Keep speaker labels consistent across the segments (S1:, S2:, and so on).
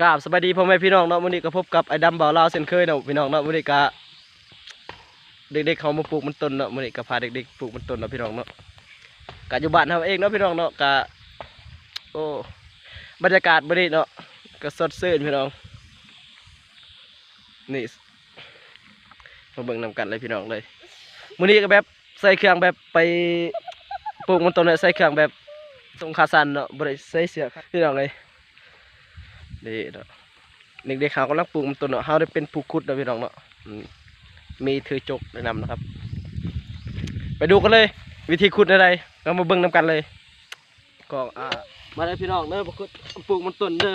S1: กราบสวัสดีพ่อแม่พี่น้องเนาะมื้อนี้ก็พบกับไอ้ดำบ่าวลาวเช่นเคยเนาะพี่น้องเนาะมื้อนี้ก็เด็กๆเขามาปลูกมันต้นเนาะมื้อนี้ก็พาเด็กๆปลูกมันต้นเนาะพี่น้องเนาะก็อยู่บ้านเฮาเองเนาะพี่น้องเนาะก็โอ้บรรยากาศมื้อนี้เนาะก็สดชื่นพี่น้องนี่มาเบิ่งนำกันเลยพี่น้องเลยมื้อนี้ก็แบบใส่เครื่องแบบไปปลูกมันต้นเนี่ยใส่เครื่องแบบตรงขาสันเนาะบ่ได้ใส่เสื้อพี่น้องเลย นี่เนาะเด็กๆเขากำลังปลูกมันต้นเนาะเขาได้เป็นผู้ขุดเนาะพี่น้องเนาะอืมมีถือจกแนะนำนะครับ ไปดูกันเลย วิธีขุดอะไรเรามาเบิ่งนำกันเลยก็อ่ามาเลยพี่น้องเด้อมาขุดปลูกมันต้นเด้อ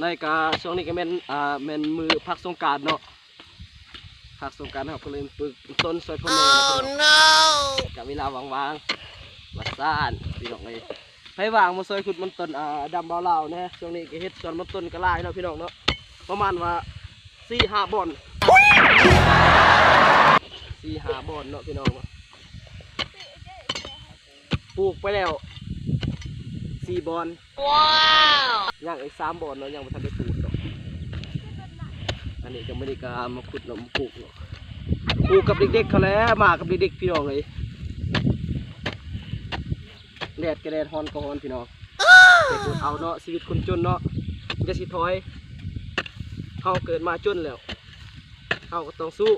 S1: ในกาช่วงนี้ก็แม่นอ่าแม่นมือพักสงกรารเนาะพักสงกรารเขาก็เลยปลูกต้นซอยพ่อแม่เนาะกับเวลาว่างๆมาซ่านพี่น้องเลย ให้วางมาซอยขุดมันต้นอ่าดำเบาเหล่านะช่วงนี้ก็เฮ็ดสวนมันต้นก็หลายเนาะพี่น้องเนาะประมาณว่าสี่ห้าบ่อนสี่ห้าบ่อนเนาะพี่น้องเนาะปลูกไปแล้วสี่บ่อนว้าวย่างอีกสามบ่อนเนาะยังไม่ทันได้ปลูกเนาะอันนี้ก็ไม่ได้กามาขุดเนาะมาปลูกเนาะปลูกกับเด็กๆเขาแล้วมากับเด็กๆพี่น้องเลย แดดก็แดดฮอนก็ฮอนพี่น้องแต่คนเอาเนาะชีวิตคนจนเนาะมันจะสิถอยเฮาเกิดมาจนแล้วเฮาก็ต้องสู้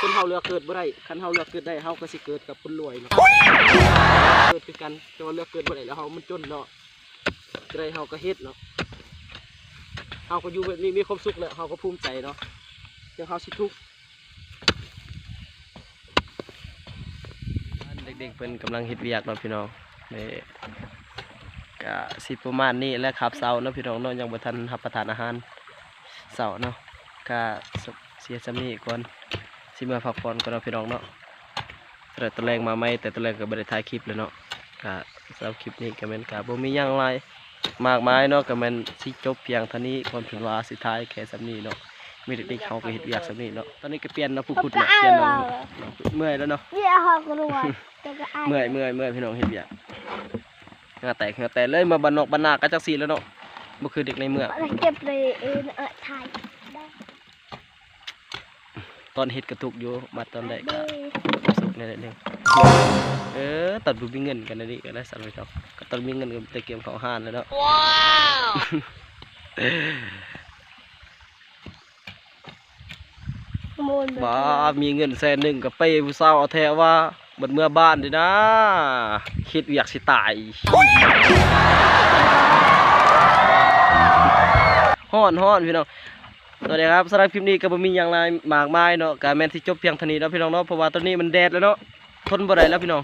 S1: คนเฮาเลือกเกิดบ่ได้คันเฮาเลือกเกิดได้เฮาก็สิเกิดกับคนรวยเนาะเกิดคือกันแต่ว่าเลือกเกิดบ่ได้แล้วเฮามันจนเนาะจะได้เฮาก็เฮ็ดเนาะเฮาก็อยู่แบบนี้มีความสุขแล้วเฮาก็ภูมิใจเนาะเดี๋ยวเฮาสิทุกข์เด็กๆเพิ่นกำลังเฮ็ดเวียกเนาะพี่น้อง นี่ก็สิประมาณนี้แหละครับเสาร์เนาะพี่น้องเนาะยังบ่ทันรับประทานอาหารเสาร์เนาะก็เสียสำนี้ก่อนสิมาพักผ่อนก่อนเนาะพี่น้องเนาะแต่ตัวแรงมาไหมแต่ตัวแรงก็บ่ได้ถ่ายคลิปเลยเนาะก็สำหรับคลิปนี้ก็แม่นก็บ่มีหยังหลายมากมายเนาะก็แม่นสิจบเพียงเท่านี้ก่อนถึงเวลาสุดท้ายแค่สำนีเนาะมีเด็กๆเขาก็เฮ็ดเวียกสำนีเนาะตอนนี้ก็เปลี่ยนเนาะผู้ขุดเนาะเปลี่ยนน้องเมื่อยแล้วเนาะ
S2: เนี่ยเขากลัว
S1: เมื่อยเมื่อยเมื่อยพี่น้องเห็นเบียกเหงาแตกเหงาแตกเลยมาบันนอกบันนาก็จักสีแล้วเนาะบ่คือเด็กในเมือง
S2: อะไรเก็บเลยเออเออถ่ายได้
S1: ตอนเฮ็ดกระตุกอยู่มาตอนแรกก็
S2: ได้
S1: สุกในนิดนึงเออตอนบ่มีเงินกันนะนี่ก็ได้สั่นไปเจ้าก็ตอนมีเงินก็ตะเกียมเข้าห้านแล้วเนาะ
S2: โมน
S1: บ้ามีเงินแสนหนึงก็ไปผู้สาวเอาแท้ว่า บัดเมื่อบ้านดินะคิดเวียกสิตายฮ้อนฮ้อนพี่น้องสวัสดีครับสำหรับคลิปนี้ก็บ่มีอย่างไรมากมายเนาะการแมนที่จบเพียงเท่านี้เนาะพี่น้องเนาะเพราะว่าตอนนี้มันแดดแล้วเนาะทนบ่ได้แล้วพี่น้อง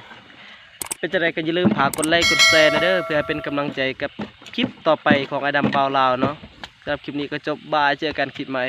S1: เป็นจังไดก็อย่าลืมฝากกดไลค์กดแชร์นะเด้อเพื่อให้เป็นกำลังใจกับคลิปต่อไปของไอ้ดำเบาลาวเนาะสำหรับคลิปนี้ก็จบบายเจอกันคลิปใหม่